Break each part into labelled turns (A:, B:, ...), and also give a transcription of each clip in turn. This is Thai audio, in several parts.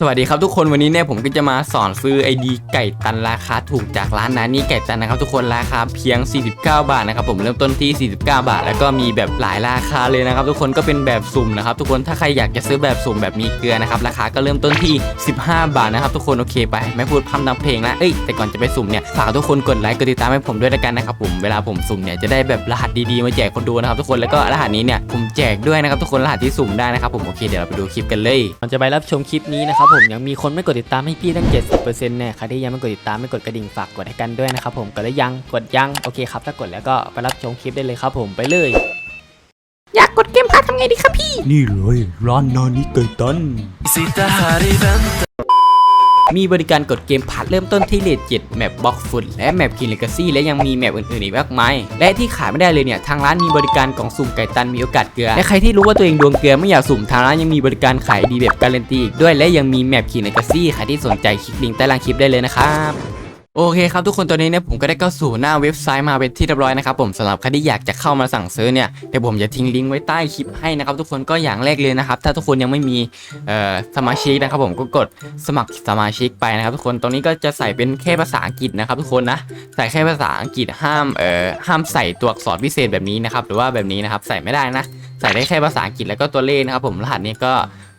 A: สวัสดีครับทุกคนวันนี้เนี่ยผมก็จะมาสอนซื้อไอดีไก่ตันราคาถูกจากร้านนานี่ไก่ตันนะครับทุกคนราคาเพียง 49 บาทนะครับผมเริ่มต้นที่ 49 บาท แล้วก็มีแบบหลายราคาเลยนะครับทุกคนก็เป็นแบบสุ่มนะครับทุกคนถ้าใครอยากจะซื้อแบบสุ่มแบบมีเกลือนะครับราคาก็เริ่มต้นที่ 15 บาทนะครับทุกคนโอเคไป ไม่พูดพร่ำทำเพลงแล้วเอ้ยแต่ก่อนจะไปสุ่มเนี่ยฝากทุกคนกดไลค์กดติดตามให้ผมด้วยละกันนะครับผมเวลาผมสุ่มเนี่ยจะได้แบบรหัสดีๆมาแจกคนดูนะครับทุกคนแล้วก็รหัสนี้เนี่ยผมแจกด้วยนะครับทุกคนรหัสที่สุ่มได้นะครับผมโอเคเดี๋ยวเราไปดูคลิปกันเลย
B: ก่อนจะไปรับชมคลิปนี้นะครับผมยังมีคนไม่กดติดตามให้พี่ตั้ง 70%แน่ใครที่ยังไม่กดติดตามไม่กดกระดิ่งฝากกดให้กันด้วยนะครับผมกดแล้วยังกดยังโอเคครับถ้ากดแล้วก็ไปรับชมคลิปได้เลยครับผมไปเลย
C: อยากกดเกมพาร์ททำไงดีครับพี่
D: นี่เลยร้านนานิเกยตัน
A: มีบริการกดเกมพัดเริ่มต้นที่เลท7แมปบ็อกฟุตและแมปคินเลกาซี่และยังมีแมปอื่นๆอีกมากมายและที่ขายไม่ได้เลยเนี่ยทางร้านมีบริการกล่องสุ่มไก่ตันมีโอกาสเกลือและใครที่รู้ว่าตัวเองดวงเกลือไม่อยากสุ่มทางร้านยังมีบริการขายดีแบบการันตีอีกด้วยและยังมีแมปคินเลกาซี่ใครที่สนใจคลิกลิงก์ใต้ล่างคลิปได้เลยนะครับ โอเคครับทุกคนตอนนี้เนี่ยผมก็ได้เข้าสู่หน้าเว็บไซต์มาเป็นที่เรียบร้อยนะครับผมสำหรับใครที่อยากจะเข้ามาสั่งซื้อเนี่ยเดี๋ยวผมจะทิ้งลิงก์ไว้ใต้คลิปให้นะครับทุกคนก็อย่างแรกเลยนะครับถ้าทุกคนยังไม่มีสมาชิกนะครับผมก็กดสมัครสมาชิกไปนะครับ ทุกคนตรงนี้ก็จะใส่เป็นแค่ภาษาอังกฤษนะครับ ทุกคนนะใส่แค่ภาษาอังกฤษห้ามเอ่อห้ามใส่ตัวอักษรพิเศษแบบนี้นะครับหรือว่าแบบนี้นะครับใส่ไม่ได้นะใส่ได้แค่ภาษาอังกฤษแล้วก็ตัวเลขนะครับผมรหัสนี้ก็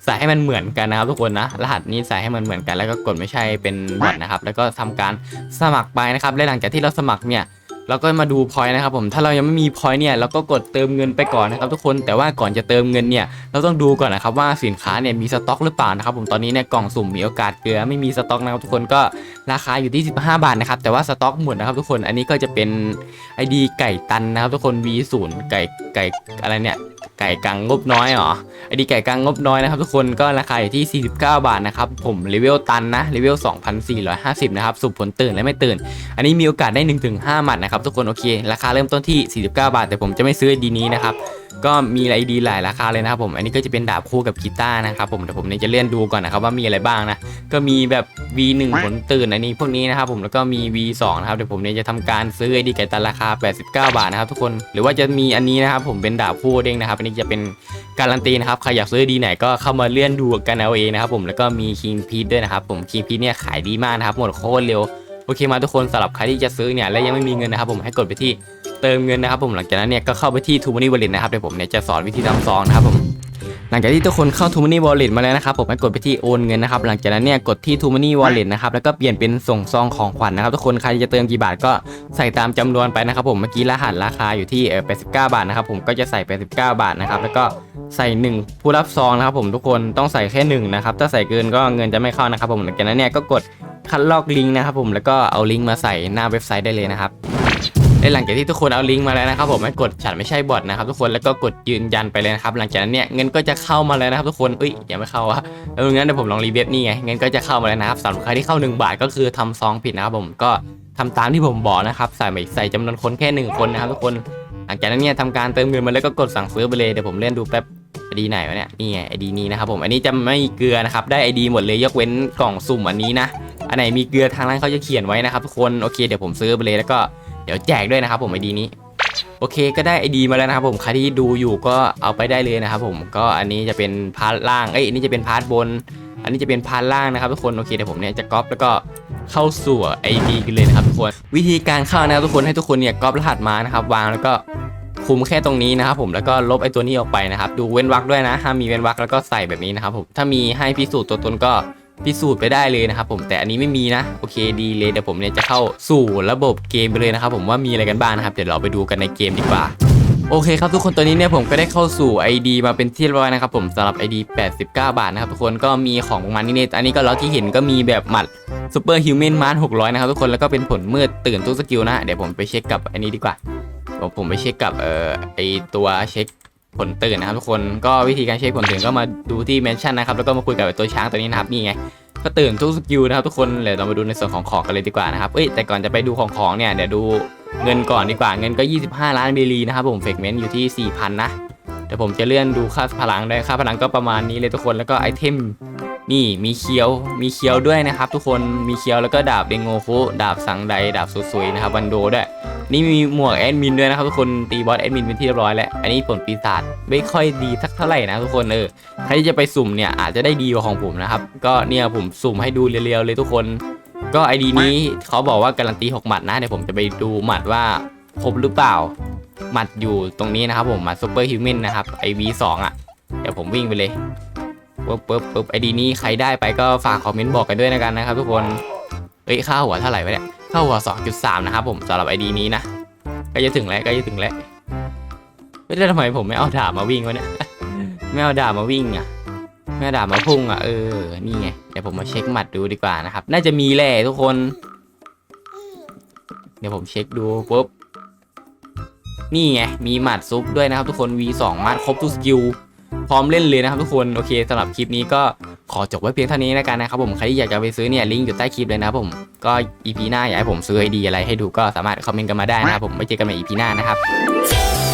A: ใส่ให้มันเหมือนกันนะครับทุกคนนะ รหัสนี้ใส่ให้มันเหมือนกันแล้วก็กดไม่ใช่เป็นบอทนะครับ แล้วก็ทำการสมัครไปนะครับและหลังจากที่เราสมัครเนี่ย เราก็มาดูพอยต์นะครับผมถ้าเรายังไม่มีพอยต์เนี่ยเราก็กดเติมเงินไปก่อนนะครับทุกคนแต่ว่าก่อนจะเติมเงินเนี่ยเราต้องดูก่อนนะครับว่าสินค้าเนี่ยมีสต็อกหรือเปล่านะครับผมตอนนี้เนี่ยกล่องสุ่มมีโอกาสเกลือไม่มีสต็อกนะครับทุกคนก็ราคาอยู่ที่ 15 บาทนะครับแต่ว่าสต็อกหมดนะครับทุกคนอันนี้ก็จะเป็น ID ไก่ตันนะครับทุกคน V0 ไก่ไก่อะไรเนี่ยไก่กังงบน้อยเหรอไอดีไก่กลางงบน้อยนะครับทุกคนก็ราคาอยู่ที่ 49 บาทนะครับผมเลเวลตันนะเลเวล2,450นะครับสุบผลตื่นและไม่ตื่น อันนี้มีโอกาสได้ 1-5หมัดนะครับครับทุกคนโอเค ราคาเริ่มต้นที่ 49 บาท แต่ผมจะไม่ซื้อดีนี้นะครับก็มีไอดีหลายราคาเลยนะครับผม อันนี้ก็จะเป็นดาบคู่กับกีตาร์นะครับผมเดี๋ยวผมเนี่ยจะเลื่อนดูก่อนนะครับว่ามีอะไรบ้างนะ ก็มีแบบ V1 ผลตื่นอันนี้พวกนี้นะครับผมแล้วก็มี V2 นะครับเดี๋ยวผมเนี่ยจะทำการซื้อไอดีไก่ตันราคา 89 บาทนะครับทุกคน หรือว่าจะมีอันนี้นะครับผมเป็นดาบคู่เด้งนะครับ อันนี้จะเป็นการันตีนะครับใครอยากซื้อดีไหนก็เข้ามาเลื่อนดูกันเอาเองนะครับผมแล้วก็มีคิงพีทด้วยนะครับผมคิงพีทเนี่ยขายดีมากนะครับหมดโคตรเร็ว โอเคมาทุกคนสำหรับใครที่จะซื้อเนี่ยและยังไม่มีเงินนะครับผมให้กดไปที่เติมเงินนะครับผมหลังจากนั้นเนี่ยก็เข้าไปที่ทูมานี่วอลเล็ตนะครับเดี๋ยวผมเนี่ยจะสอนวิธีทำซองนะครับผมหลังจากที่ทุกคนเข้า t ูม Money Wallet มาแล้วนะครับผมให้กดไปที่โอนเงินนะครับหลังจากนั้นเนี่ยกดที่ t ูม Money Wallet นะครับแล้วก็เปลี่ยนเป็นส่งซองของขวัญนะครับทุกคนใครจะเติมกี่บาทก็ใส่ตามจำนวนไปนะครับผมเมื่อกี้รหัสราคาอยู่ที่89 บาทนะครับผมก็จะใส่ 89 บาทนะครับแล้วก็ใส่ 1 ผู้รับซองนะครับผมทุกคนต้องใส่แค่1นะครับถ้าใส่เกินก็เงินจะไม่เข้านะครับผมหลังจากนั้นเนี่ยก็กด คัดลอกลิงก์นะครับผมแล้วก็เอาลิงก์มาใส่หน้าเว็บไซต์ได้เลยนะครับและหลังจากที่ทุกคนเอาลิงก์มาแล้วนะครับผมให้กดฉันไม่ใช่บอทนะครับทุกคนแล้วก็กดยืนยันไปเลยนะครับหลังจากนั้นเนี่ยเงินก็จะเข้ามาแล้วนะครับทุกคนเอ้ยยังไม่เข้าอะเอองั้นเดี๋ยวผมลองรีเว็บนี่ไงเงินก็จะเข้ามาแล้วนะครับสำหรับใครที่เข้า 1 บาทก็คือทำซองผิดนะครับผมก็ทำตามที่ผมบอกนะครับใส่ไปใส่จำนวนคนแค่หนึ่งคนนะครับทุกคน หลังจากนั้นเนี่ยทำการเติมเงินมาแล้วก็กดสั่งซื้อไปเลยเดี๋ยวผมเล่นดูแป๊บไอดีไหนวะเนี่ยนี่ไงไอดีนี้นะครับผมอันนี้จะไม่เกลือนะครับได้ไอดีหมดเลยยกเว้นกล่องสุ่มอันนี้นะ อันไหนมีเกลือทางร้านเขาจะเขียนไว้นะครับทุกคนโอเคเดี๋ยวผมซื้อไปเลยแล้วก็เดี๋ยวแจกด้วยนะครับผมไอดีนี้โอเคก็ได้ไอดีมาแล้วนะครับผมใครที่ดูอยู่ก็เอาไปได้เลยนะครับผมก็อันนี้จะเป็นพาร์ทล่างเอ้ยอันนี้จะเป็นพาร์ทบน อันนี้จะเป็นพาร์ทล่างนะครับทุกคนโอเคเดี๋ยวผมเนี่ยจะก๊อปแล้วก็เข้าสู่ไอดีกันเลยนะครับทุกคนวิธีการเข้านะครับทุกคนให้ทุกคนเนี่ยก๊อปรหัสมานะครับวางแล้วก็คุมแค่ตรงนี้นะครับผมแล้วก็ลบไอตัวนี้ออกไปนะครับดูเว้นวรรคด้วยนะห้ามมีเว้นวรรคแล้วก็ใส่แบบนี้นะครับผมถ้ามีให้พิสูจน์ตัวตนก็ พิสูจน์ไปได้เลยนะครับผมแต่อันนี้ไม่มีนะโอเคดีเลยเดี๋ยวผมเนี่ยจะเข้าสู่ระบบเกมไปเลยนะครับผมว่ามีอะไรกันบ้างนะครับเดี๋ยวเราไปดูกันในเกมดีกว่าโอเคครับทุกคนตอนนี้เนี่ยผมก็ได้เข้าสู่ ID มาเป็นที่เรียบร้อยนะครับผมสำหรับ ID 89 บาทนะครับทุกคนก็มีของประมาณนี้เนี่ยอันนี้ก็เราที่เห็นก็มีแบบหมัดซูเปอร์ฮิวแมนมาร์600 นะครับทุกคนแล้วก็เป็นผลมืดตื่นทุกสกิลนะ เดี๋ยวผมไปเช็คกับอันนี้ดีกว่าผมผมไปเช็คกับเอ่อไอตัวเช็ค ผลตื่นนะครับทุกคนก็วิธีการเช็คผลตื่นก็มาดูที่เมนชั่นนะครับแล้วก็มาคุยกับตัวช้างตัวนี้นะครับนี่ไงก็ตื่นทุกสกิลนะครับทุกคนเดี๋ยวเรามาดูในส่วนของของกันเลยดีกว่านะครับเอ้ยแต่ก่อนจะไปดูของของเนี่ยเดี๋ยวดูเงินก่อนดีกว่าเงินก็ 25 ล้านมิลลีนะครับผมเฟกเมนต์อยู่ที่4,000นะเดี๋ยวผมจะเลื่อนดูค่าพลังได้ค่าพลังก็ประมาณนี้เลยทุกคนแล้วก็ไอเทม นี่มีเคียวมีเคียวด้วยนะครับ ทุกคนมีเคียวแล้วก็ดาบเดงโงคุดาบสังไดดาบสุยๆนะครับวันโดด้วยนี่มีหมวกแอดมินด้วยนะครับทุกคนตีบอสแอดมินเป็นที่เรียบร้อยแล้วอันนี้ผลปีศาจไม่ค่อยดีสักเท่าไหร่นะทุกคนเออใครที่จะไปสุ่มเนี่ยอาจจะได้ดีกว่าของผมนะครับก็เนี่ยผมสุ่มให้ดูเรียวๆเลยทุกคน ก็ไอดีนี้เขาบอกว่าการันตี6หมัดนะเดี๋ยวผมจะไปดูหมัดว่าครบหรือเปล่าหมัดอยู่ตรงนี้นะครับผมหมัดซูเปอร์ฮิวแมนนะครับไอวีสองอะเดี๋ยวผมวิ่งไปเลย ปึ๊บปึ๊บปึ๊บไอดีนี้ใครได้ไปก็ฝากคอมเมนต์บอกกันด้วยนะกันนะครับ ทุกคนเฮ้ยค่าหัวเท่าไหร่วะเนี่ยค่าหัว 2.3 นะครับผมสำหรับไอดีนี้นะก็จะถึงแล้วก็จะถึงแล้วเฮ้ยแล้ทำไมผมไม่เอาดาบมาวิ่งวะเนี่ยไม่เอาดาบมาวิ่งอะไม่เอาดาบมาพุ่งอะเออนี่ไงเดี๋ยวผมมาเช็คหมัดดูดีกว่านะครับ น่าจะมีแหละทุกคน เดี๋ยวผมเช็คดูปุ๊บนี่ไงมีหมัดซุปด้วยนะครับ ทุกคน V2 หมัดครบทุกสกิล พร้อมเล่นเลยนะครับทุกคนโอเคสำหรับคลิปนี้ก็ขอจบไว้เพียงเท่านี้แล้วกันนะครับผมใครที่อยากจะไปซื้อเนี่ยลิงก์อยู่ใต้คลิปเลยนะผมก็อีพีหน้าอยากให้ผมซื้อไอดีอะไรให้ดูก็สามารถคอมเมนต์กันมาได้นะครับผมไว้เจอกันใหม่ EP หน้านะครับ「